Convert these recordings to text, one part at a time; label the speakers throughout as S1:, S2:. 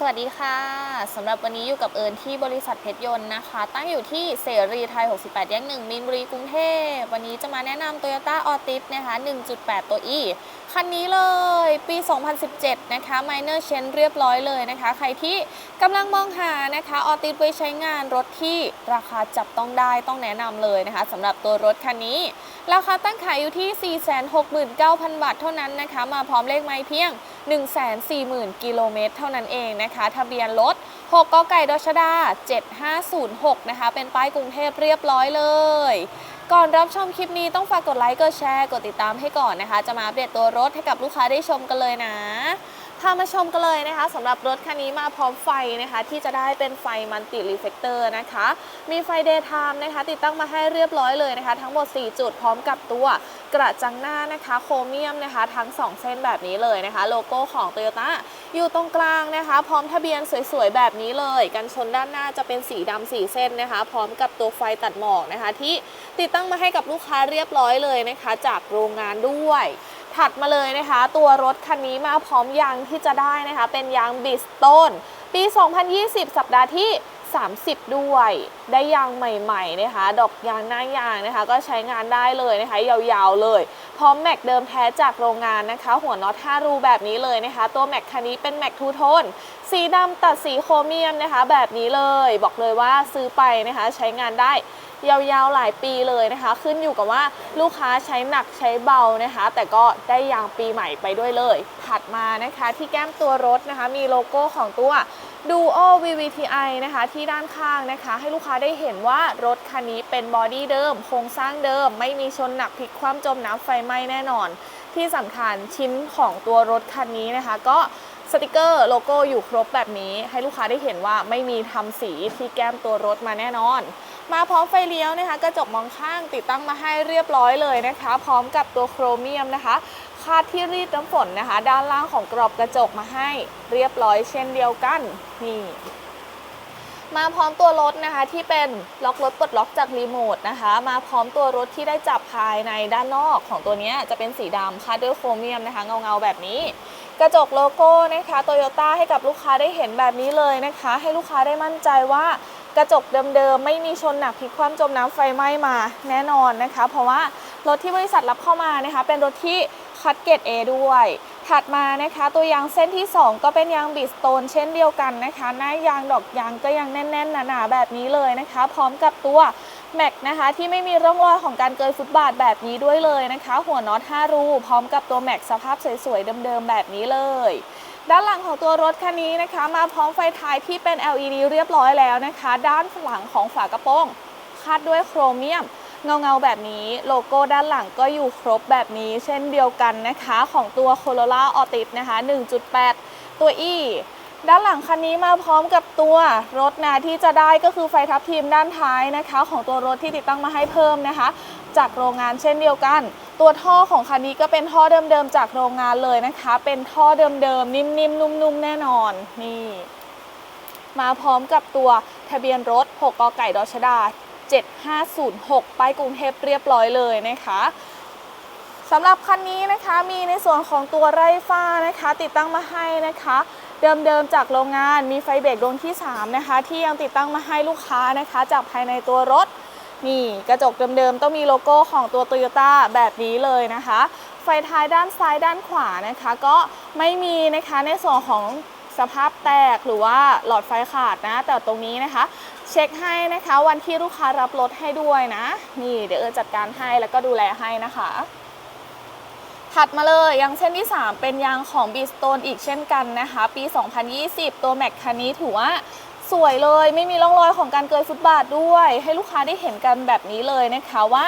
S1: สวัสดีค่ะสำหรับวันนี้อยู่กับเอิญที่บริษัทเพชรยนต์นะคะ ตั้งอยู่ที่เสรีไทย 68 แยกหนึ่งมินบุรีกรุงเทพ วันนี้จะมาแนะนำ Toyota a l t i s นะคะ 1.8 ตัว E คันนี้เลยปี 2017 นะคะ Minor Change เรียบร้อยเลยนะคะ ใครที่กำลังมองหานะคะ a l t i s ไว้ใช้งานรถที่ราคาจับต้องได้ต้องแนะนำเลยนะคะสำหรับตัวรถคันนี้ ราคาตั้งขายอยู่ที่ 469,000 บาทเท่านั้นนะคะ มาพร้อมเลขไม้เพียง 140,000 กิโลเมตร เท่านั้นเองนะคะ ทะเบียนรถ6กไก่ดชดา 7506 นะคะ เป็นป้ายกรุงเทพเรียบร้อยเลย ก่อนรับชมคลิปนี้ต้องฝากกดไลค์ กดแชร์ กดติดตามให้ก่อนนะคะ จะมาอัปเดตตัวรถให้กับลูกค้าได้ชมกันเลยนะ พามาชมกันเลยนะคะสำหรับรถคันนี้มาพร้อมไฟนะคะ ที่จะได้เป็นไฟมันติรีเฟกเตอร์นะคะ มีไฟเดย์ไทม์นะคะ ติดตั้งมาให้เรียบร้อยเลยนะคะ ทั้งหมด 4 จุดพร้อมกับตัวกระจังหน้านะคะ โครเมียมนะคะ ทั้ง 2 เส้นแบบนี้เลยนะคะ โลโก้ของ Toyota อยู่ตรงกลางนะคะ พร้อมทะเบียนสวยๆ แบบนี้เลย กันชนด้านหน้าจะเป็นสีดำสีเส้นนะคะ พร้อมกับตัวไฟตัดหมอกนะคะ ที่ติดตั้งมาให้กับลูกค้าเรียบร้อยเลยนะคะ จากโรงงานด้วย ถัดมาเลยนะคะ ตัวรถคันนี้มาพร้อมยางที่จะได้นะคะ เป็นยางบิสโตนปี 2020 สัปดาห์ที่ 30 ด้วย ได้ยางใหม่ๆนะคะ ดอกยางหน้ายางนะคะ ก็ใช้งานได้เลยนะคะ ยาวๆเลย พร้อมแม็กเดิมแท้จากโรงงานนะคะ หัวน็อต 5 รูแบบนี้เลยนะคะ ตัวแม็กคันนี้เป็นแม็กทูโทนสีดำตัดสีโครเมียมนะคะ แบบนี้เลย บอกเลยว่าซื้อไปนะคะ ใช้งานได้ยาวๆหลายปีเลยนะคะ ขึ้นอยู่กับว่าลูกค้าใช้หนักใช้เบานะคะ แต่ก็ได้ยางปีใหม่ไปด้วยเลย ถัดมานะคะที่แก้มตัวรถนะคะ มีโลโก้ของตัว Duo VVTi นะคะที่ด้านข้างนะคะ ให้ลูกค้าได้เห็นว่ารถคันนี้เป็นบอดี้เดิม โครงสร้างเดิม ไม่มีชนหนักพลิกคว่ำจมน้ำไฟไหม้แน่นอน ที่สำคัญชิ้นของตัวรถคันนี้นะคะ ก็สติกเกอร์โลโก้อยู่ครบแบบนี้ ให้ลูกค้าได้เห็นว่าไม่มีทำสีที่แก้มตัวรถมาแน่นอน มาพร้อมไฟเลี้ยวนะคะ กระจกมองข้างติดตั้งมาให้เรียบร้อยเลยนะคะ พร้อมกับตัวโครเมียมนะคะ คาดที่รีดน้ำฝนนะคะ ด้านล่างของกรอบกระจกมาให้เรียบร้อยเช่นเดียวกันนี่มาพร้อมตัวรถนะคะที่เป็นล็อกรถปลดล็อกจากรีโมทนะคะ มาพร้อมตัวรถที่ได้จับภายในด้านนอกของตัวนี้จะเป็นสีดำคาดด้วยโครเมียมนะคะเงาๆแบบนี้ กระจกโลโก้นะคะโตโยต้าให้กับลูกค้าได้เห็นแบบนี้เลยนะคะ ให้ลูกค้าได้มั่นใจว่ากระจกเดิมๆ ไม่มีชนหนักพลิกคว่ำจมน้ำไฟไหม้มาแน่นอนนะคะ เพราะว่ารถที่บริษัทรับเข้ามานะคะเป็นรถที่ คัดเกรด A ด้วย ถัดมานะคะ ตัวยางเส้นที่ 2 ก็เป็นยางบิสโตนเช่นเดียวกันนะคะ หน้ายางดอกยางก็ยังแน่นๆหนาๆแบบนี้เลยนะคะ พร้อมกับตัวแม็กนะคะที่ไม่มีร่องรอยของการเกยฟุตบาทแบบนี้ด้วยเลยนะคะ หัวน็อต5รูพร้อมกับตัวแม็กสภาพสวยๆเดิมๆแบบนี้เลยด้านหลังของตัวรถคันนี้นะคะ มาพร้อมไฟท้ายที่เป็น LED เรียบร้อยแล้วนะคะ ด้านหลังของฝากระโปรงคาดด้วยโครเมียม เงาเงาๆแบบนี้โลโก้ด้านหลังก็อยู่ครบแบบนี้ เช่นเดียวกันนะคะของตัว Corolla Altis นะคะ 1.8 ตัว E ด้านหลังคันนี้มาพร้อมกับตัวรถนะที่จะได้ก็คือไฟทับทีมด้านท้ายนะคะ ของตัวรถที่ติดตั้งมาให้เพิ่มนะคะ จากโรงงานเช่นเดียวกัน ตัวท่อของคันนี้ก็เป็นท่อเดิมๆจากโรงงานเลยนะคะ เป็นท่อเดิมๆนิ่มๆนุ่มๆแน่นอนนี่มาพร้อมกับตัวทะเบียนรถ 6 กไก่ดชดา 7506ป้ายกรุงเทพเรียบร้อยเลยนะคะสำหรับคันนี้นะคะมีในส่วนของตัวไร่ฟ้านะคะ ติดตั้งมาให้นะคะ เดิมๆจากโรงงานมีไฟเบรกดวงที่ 3 นะคะ ที่ยังติดตั้งมาให้ลูกค้านะคะ จากภายในตัวรถ นี่กระจกเดิมๆต้องมีโลโก้ของตัว Toyota แบบนี้เลยนะคะ ไฟท้ายด้านซ้ายด้านขวานะคะ ก็ไม่มีนะคะในส่วนของสภาพแตกหรือว่าหลอดไฟขาดนะ แต่ตรงนี้นะคะ เช็คให้นะคะวันที่ลูกค้ารับรถให้ด้วยนะ นี่เดี๋ยวเออจัดการให้แล้วก็ดูแลให้นะคะ ถัดมาเลยยางเส้นที่ 3 เป็นยางของบีสโตนอีกเช่นกันนะคะ ปี 2020 ตัวแม็กคันนี้ถือว่าสวยเลยไม่มีร่องรอยของการเกยฟุตบาทด้วย ให้ลูกค้าได้เห็นกันแบบนี้เลยนะคะว่า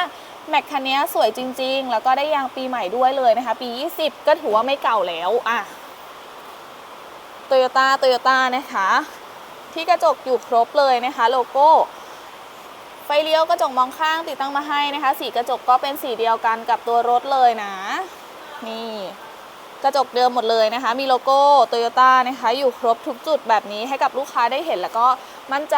S1: แม็กคันนี้สวยจริง ๆ แล้วก็ได้ยางปีใหม่ด้วยเลยนะคะ ปี 20 ก็ถือว่าไม่เก่าแล้วอะโตโยต้าโตโยต้านะคะ ที่กระจกอยู่ครบเลยนะคะ โลโก้ ไฟเลี้ยวกระจกมองข้างติดตั้งมาให้นะคะ สีกระจกก็เป็นสีเดียวกันกับตัวรถเลยนะ นี่ กระจกเดิมหมดเลยนะคะ มีโลโก้โตโยต้านะคะ อยู่ครบทุกจุดแบบนี้ให้กับลูกค้าได้เห็นแล้วก็มั่นใจ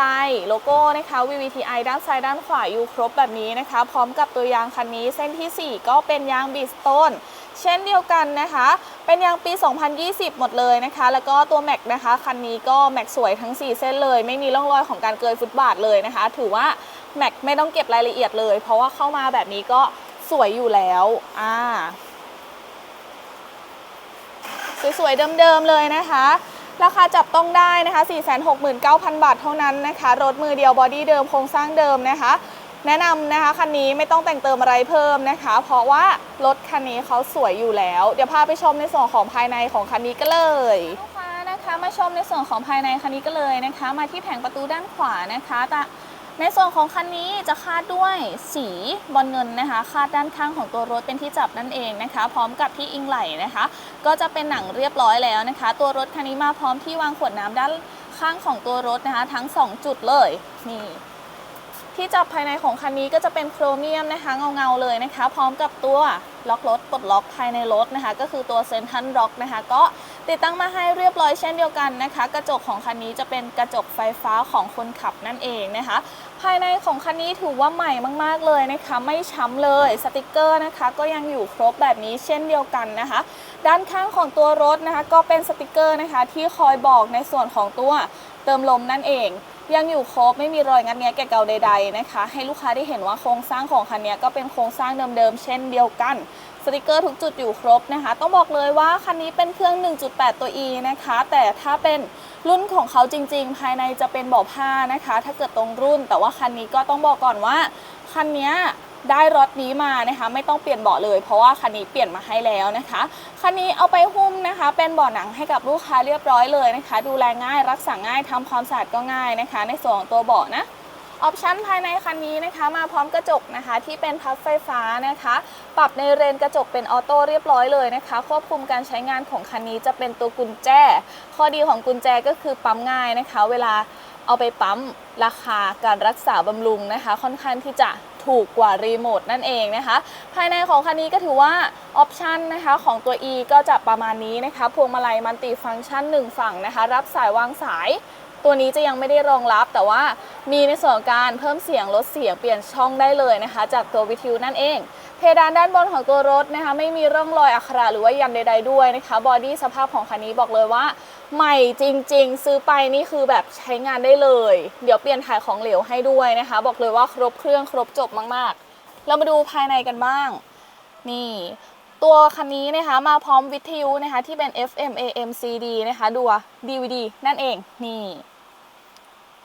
S1: โลโก้นะคะ VVTi ด้านซ้ายด้านขวาอยู่ครบแบบนี้นะคะ พร้อมกับตัวยางคันนี้เส้นทีสี่4 ก็เป็นยางบีสโตน เช่นเดียวกันนะคะ เป็นยางปี 2020 หมดเลยนะคะ แล้วก็ตัวแม็กนะคะคันนี้ก็แม็กสวยทั้ง 4 เส้นเลย ไม่มีร่องรอยของการเกยฟุตบาทเลยนะคะ ถือว่าแม็กไม่ต้องเก็บรายละเอียดเลย เพราะว่าเข้ามาแบบนี้ก็สวยอยู่แล้วอ่าสวยๆเดิมๆเลยนะคะราคาจับต้องได้นะคะ 469,000 บาทเท่านั้นนะคะ รถมือเดียวบอดี้เดิมโครงสร้างเดิมนะคะ แนะนำนะคะคันนี้ไม่ต้องแต่งเติมอะไรเพิ่มนะคะ เพราะว่ารถคันนี้เขาสวยอยู่แล้ว เดี๋ยวพาไปชมในส่วนของภายในของคันนี้ก็เลยลูกค้านะคะมาชมในส่วนของภายในคันนี้ก็เลยนะคะ มาที่แผงประตูด้านขวานะคะแต่ในส่วนของคันนี้จะคาดด้วยสีบอลเงินนะคะ คาดด้านข้างของตัวรถเป็นที่จับนั่นเองนะคะ พร้อมกับที่อิงไหลนะคะ ก็จะเป็นหนังเรียบร้อยแล้วนะคะ ตัวรถคันนี้มาพร้อมที่วางขวดน้ำด้านข้างของตัวรถนะคะ ทั้ง 2 จุดเลยนี่ ที่จับภายในของคันนี้ก็จะเป็นโครเมียมนะคะเงาๆเลยนะคะ พร้อมกับตัวล็อกรถปลดล็อกภายในรถนะคะ ก็คือตัวเซนทันล็อกนะคะ ก็ติดตั้งมาให้เรียบร้อยเช่นเดียวกันนะคะ กระจกของคันนี้จะเป็นกระจกไฟฟ้าของคนขับนั่นเองนะคะ ภายในของคันนี้ถือว่าใหม่มากๆเลยนะคะ ไม่ช้ำเลยสติกเกอร์นะคะ ก็ยังอยู่ครบแบบนี้เช่นเดียวกันนะคะ ด้านข้างของตัวรถนะคะ ก็เป็นสติกเกอร์นะคะ ที่คอยบอกในส่วนของตัวเติมลมนั่นเอง ยังอยู่ครบไม่มีรอยงัดแงะแกะเก่าใด ๆนะคะ ให้ลูกค้าได้เห็นว่าโครงสร้างของคันนี้ก็เป็นโครงสร้างเดิมๆเช่นเดียวกันสติกเกอร์ทุกจุดอยู่ครบนะคะ ต้องบอกเลยว่าคันนี้เป็นเครื่อง 1.8 ตัว E นะคะ แต่ถ้าเป็นรุ่นของเขาจริง ๆ ภายในจะเป็นเบาะผ้านะคะ ถ้าเกิดตรงรุ่น แต่ว่าคันนี้ก็ต้องบอกก่อนว่าคันนี้ ได้รถนี้มานะคะ ไม่ต้องเปลี่ยนเบาะเลย เพราะว่าคันนี้เปลี่ยนมาให้แล้วนะคะคันนี้เอาไปหุ้มนะคะ เป็นเบาะหนังให้กับลูกค้าเรียบร้อยเลยนะคะ ดูแลง่ายรักษาง่ายทำความสะอาดก็ง่ายนะคะ ในส่วนของตัวเบาะนะออปชันภายในคันนี้นะคะมาพร้อมกระจกนะคะที่เป็นพับไฟฟ้านะคะ ปรับในเรนกระจกเป็นออโต้เรียบร้อยเลยนะคะ ควบคุมการใช้งานของคันนี้จะเป็นตัวกุญแจ ข้อดีของกุญแจก็คือปั๊มง่ายนะคะ เวลา เอาไปปั๊มราคาการรักษาบำรุงนะคะ ค่อนข้างที่จะถูกกว่ารีโมทนั่นเองนะคะ ภายในของคันนี้ก็ถือว่าออปชันนะคะของตัว E ก็จะประมาณนี้นะคะพวงมาลัยมันติฟังก์ชัน 1 ฝั่งนะคะ รับสายวางสายตัวนี้จะยังไม่ได้รองรับแต่ว่ามีในส่วนการเพิ่มเสียงลดเสียงเปลี่ยนช่องได้เลยนะคะ จากตัววิทยุนั่นเอง เพดานด้านบนของตัวรถนะคะ ไม่มีร่องรอยอักขระหรือว่ายันใด ๆด้วยนะคะบอดี้สภาพของคันนี้บอกเลยว่า ใหม่จริงๆ ซื้อไปนี่คือแบบใช้งานได้เลย เดี๋ยวเปลี่ยนถ่ายของเหลวให้ด้วยนะคะ บอกเลยว่าครบเครื่องครบจบมากๆ เรามาดูภายในกันบ้าง นี่ ตัวคันนี้นะคะมาพร้อมวิทยุนะคะที่เป็น FM AM CD นะคะดู DVD นั่นเองนี่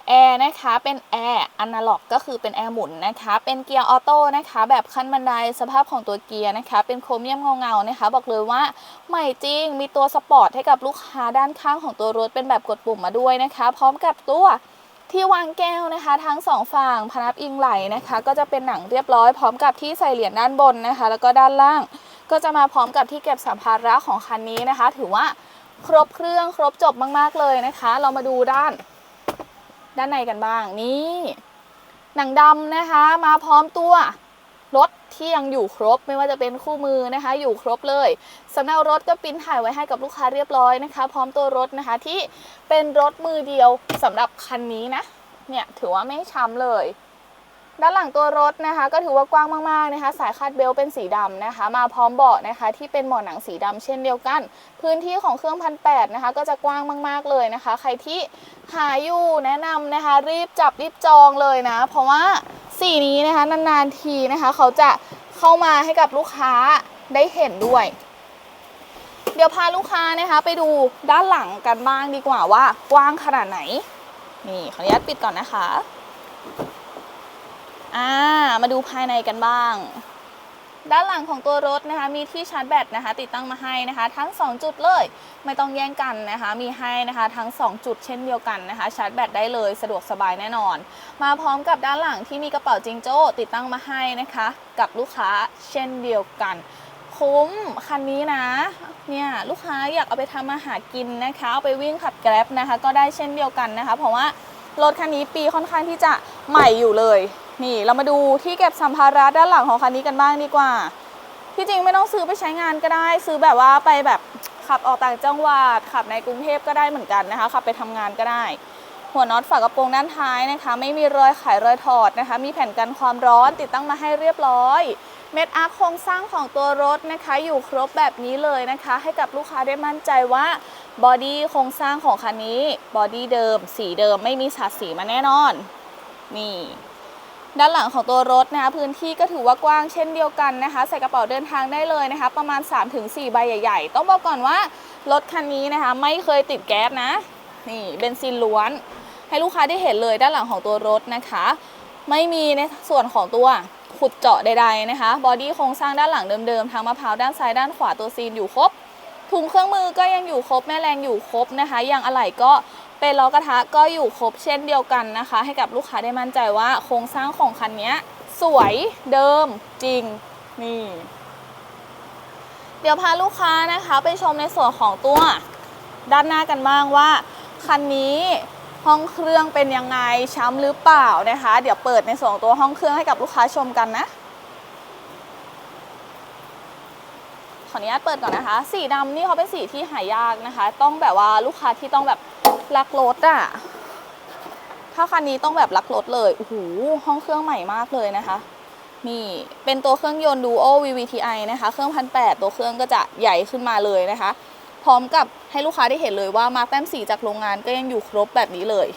S1: แอร์นะคะเป็นแอร์อนาล็อกก็คือเป็นแอร์หมุนนะคะเป็นเกียร์ออโต้นะคะแบบขั้นบันไดสภาพของตัวเกียร์นะคะเป็นโครเมียมเงาๆนะคะบอกเลยว่าใหม่จริงมีตัวสปอร์ตให้กับลูกค้าด้านข้างของตัวรถเป็นแบบกดปุ่มมาด้วยนะคะ พร้อมกับตัวที่วางแก้วนะคะ ทั้งสองฝั่งพนับอิงไหลนะคะ ก็จะเป็นหนังเรียบร้อยพร้อมกับที่ใส่เหรียญด้านบนนะคะ แล้วก็ด้านล่าง ก็จะมาพร้อมกับที่เก็บสัมภาระของคันนี้นะคะ ถือว่าครบเครื่องครบจบมากๆเลยนะคะ เรามาดูด้าน ด้านในกันบ้างนี่หนังดำนะคะ มาพร้อมตัวรถที่ยังอยู่ครบไม่ว่าจะเป็นคู่มือนะคะ อยู่ครบเลยสำเนารถก็ปิ้นถ่ายไว้ให้กับลูกค้าเรียบร้อยนะคะ พร้อมตัวรถนะคะที่เป็นรถมือเดียวสำหรับคันนี้นะเนี่ยถือว่าไม่ช้ำเลย ด้านหลังตัวรถนะคะ ก็ถือว่ากว้างมากๆนะคะ สายคาดเบลเป็นสีดำนะคะ มาพร้อมเบาะนะคะ ที่เป็นเบาะหนังสีดำเช่นเดียวกัน พื้นที่ของเครื่องพันแนะคะ ก็จะกว้างมากๆเลยนะคะ ใครที่หาอยู่แนะนำนะคะ รีบจับรีบจองเลยนะ เพราะว่าสีนี้นะคะนานๆทีนะคะ เขาจะเข้ามาให้กับลูกค้าได้เห็นด้วย เดี๋ยวพาลูกค้านะคะไปดูด้านหลังกันบ้างดีกว่าว่ากว้างขนาดไหน นี่ขออนุญาตปิดก่อนนะคะ อ่ามาดูภายในกันบ้าง ด้านหลังของตัวรถนะคะมีที่ชาร์จแบตนะคะ ติดตั้งมาให้นะคะ ทั้ง 2 จุดเลย ไม่ต้องแย่งกันนะคะ มีให้นะคะทั้ง 2 จุดเช่นเดียวกันนะคะ ชาร์จแบตได้เลยสะดวกสบายแน่นอน มาพร้อมกับด้านหลังที่มีกระเป๋าจิงโจ้ติดตั้งมาให้นะคะ กับลูกค้าเช่นเดียวกันคุ้มคันนี้นะเนี่ยลูกค้าอยากเอาไปทำอาหารกินนะคะ เอาไปวิ่งขับแกร็บนะคะ ก็ได้เช่นเดียวกันนะคะ เพราะว่ารถคันนี้ปีค่อนข้างที่จะ ใหม่อยู่เลย นี่เรามาดูที่เก็บสัมภาระด้านหลังของคันนี้กันบ้างดีกว่า ที่จริงไม่ต้องซื้อไปใช้งานก็ได้ ซื้อแบบว่าไปแบบขับออกต่างจังหวัดขับในกรุงเทพก็ได้เหมือนกันนะคะขับไปทำงานก็ได้ หัวน็อตฝากระโปรงด้านท้ายนะคะ ไม่มีรอยไขรอยถอดนะคะ มีแผ่นกันความร้อนติดตั้งมาให้เรียบร้อย เม็ดอาร์คโครงสร้างของตัวรถนะคะ อยู่ครบแบบนี้เลยนะคะ ให้กับลูกค้าได้มั่นใจว่าบอดี้โครงสร้างของคันนี้บอดี้เดิม สีเดิมไม่มีสาดสีมาแน่นอน นี่ ด้านหลังของตัวรถนะคะพื้นที่ก็ถือว่ากว้างเช่นเดียวกันนะคะ ใส่กระเป๋าเดินทางได้เลยนะคะ ประมาณ 3-4 ใบใหญ่ ๆ ต้องบอกก่อนว่ารถคันนี้นะคะ ไม่เคยติดแก๊สนะ นี่เบนซินล้วน ให้ลูกค้าได้เห็นเลยด้านหลังของตัวรถนะคะ ไม่มีในส่วนของตัวขุดเจาะใดๆนะคะบอดี้โครงสร้างด้านหลังเดิมๆทางมะพร้าวด้านซ้ายด้านขวาตัวซีนอยู่ครบถุงเครื่องมือก็ยังอยู่ครบแม่แรงอยู่ครบนะคะยางอะไหล่ก็ เป็นล้อกระทะก็อยู่ครบเช่นเดียวกันนะคะ ให้กับลูกค้าได้มั่นใจว่าโครงสร้างของคันนี้สวยเดิมจริงนี่ เดี๋ยวพาลูกค้านะคะไปชมในส่วนของตัวด้านหน้ากันบ้างว่าคันนี้ห้องเครื่องเป็นยังไงช้ำหรือเปล่านะคะ เดี๋ยวเปิดในส่วนตัวห้องเครื่องให้กับลูกค้าชมกันนะขออนุญาตเปิดก่อนนะคะ สีดำนี่เขาเป็นสีที่หายากนะคะ ต้องแบบว่าลูกค้าที่ต้องแบบ รักรถอะถ้าคันนี้ต้องแบบรักรถเลยโอ้โหห้องเครื่องใหม่มากเลยนะคะนี่เป็นตัวเครื่องยนต์ Duo VVTi นะคะ เครื่องพันแตัวเครื่องก็จะใหญ่ขึ้นมาเลยนะคะ พร้อมกับให้ลูกค้าได้เห็นเลยว่ามาร์กแต้มสีจากโรงงานก็ยังอยู่ครบแบบนี้เลย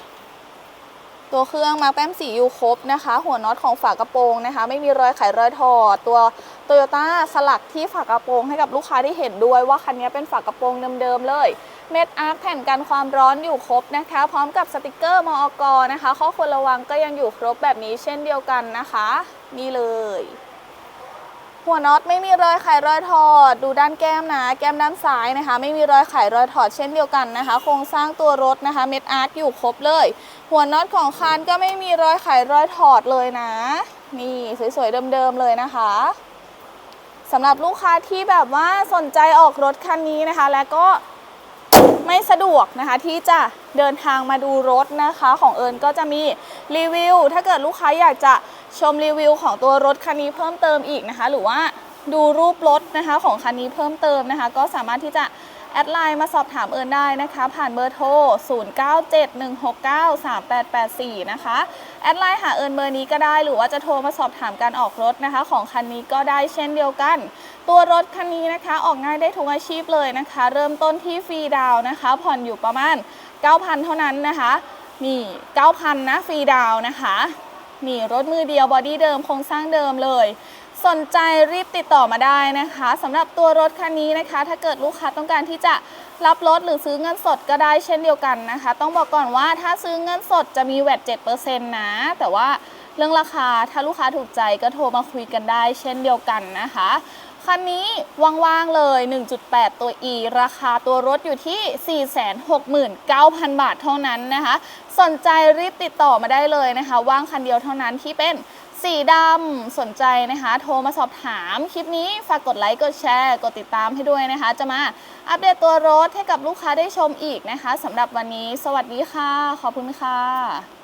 S1: ตัวเครื่องมาร์กแต้มสีอยู่ครบนะคะ หัวน็อตของฝากระโปรงนะคะ ไม่มีรอยไขรอยถอด ตัวโตโยต้าสลักที่ฝากระโปรงให้กับลูกค้าได้เห็นด้วยว่าคันนี้เป็นฝากระโปรงเดิมๆเลย เม็ดอาร์คแผ่นกันความร้อนอยู่ครบนะคะ พร้อมกับสติกเกอร์มอกนะคะ ข้อควรระวังก็ยังอยู่ครบแบบนี้เช่นเดียวกันนะคะ นี่เลย หัวน็อตไม่มีรอยไขรอยถอด ดูด้านแก้มนะแก้มด้านซ้ายนะคะ ไม่มีรอยไขรอยถอดเช่นเดียวกันนะคะ โครงสร้างตัวรถนะคะ เม็ดอาร์ตอยู่ครบเลย หัวน็อตของคานก็ไม่มีรอยไขรอยถอดเลยนะ นี่สวยๆเดิมๆเลยนะคะสำหรับลูกค้าที่แบบว่าสนใจออกรถคันนี้นะคะ แล้วก็ ไม่สะดวกนะคะที่จะเดินทางมาดูรถนะคะของเอิญก็จะมีรีวิวถ้าเกิดลูกค้าอยากจะชมรีวิวของตัวรถคันนี้เพิ่มเติมอีกนะคะ หรือว่าดูรูปรถนะคะของคันนี้เพิ่มเติมนะคะ ก็สามารถที่จะ แอดไลน์มาสอบถามเอิญได้นะคะ ผ่านเบอร์โทร 0971693884 นะคะ แอดไลน์หาเอิญเบอร์นี้ก็ได้หรือว่าจะโทรมาสอบถามการออกรถนะคะ ของคันนี้ก็ได้เช่นเดียวกัน ตัวรถคันนี้นะคะออกง่ายได้ทุกอาชีพเลยนะคะ เริ่มต้นที่ฟรีดาวนะคะ ผ่อนอยู่ประมาณ 9,000 เท่านั้นนะคะนี่9,000นะฟรีดาวน์นะคะนี่รถมือเดียวบอดี้เดิมโครงสร้างเดิมเลย สนใจรีบติดต่อมาได้นะคะสำหรับตัวรถคันนี้นะคะ ถ้าเกิดลูกค้าต้องการที่จะรับรถหรือซื้อเงินสดก็ได้เช่นเดียวกันนะคะ ต้องบอกก่อนว่าถ้าซื้อเงินสดจะมีแวด7%นะ แต่ว่าเรื่องราคาถ้าลูกค้าถูกใจก็โทรมาคุยกันได้เช่นเดียวกันนะคะคันนี้ว่างๆเลย 1.8 ตัว E ราคาตัวรถอยู่ที่ 469,000 บาทเท่านั้นนะคะ สนใจรีบติดต่อมาได้เลยนะคะ ว่างคันเดียวเท่านั้นที่เป็น สีดำสนใจนะคะ โทรมาสอบถามคลิปนี้ฝากกดไลค์กดแชร์ กดติดตามให้ด้วยนะคะ จะมาอัปเดตตัวรถให้กับลูกค้าได้ชมอีกนะคะสำหรับวันนี้ สวัสดีค่ะ ขอบคุณค่ะ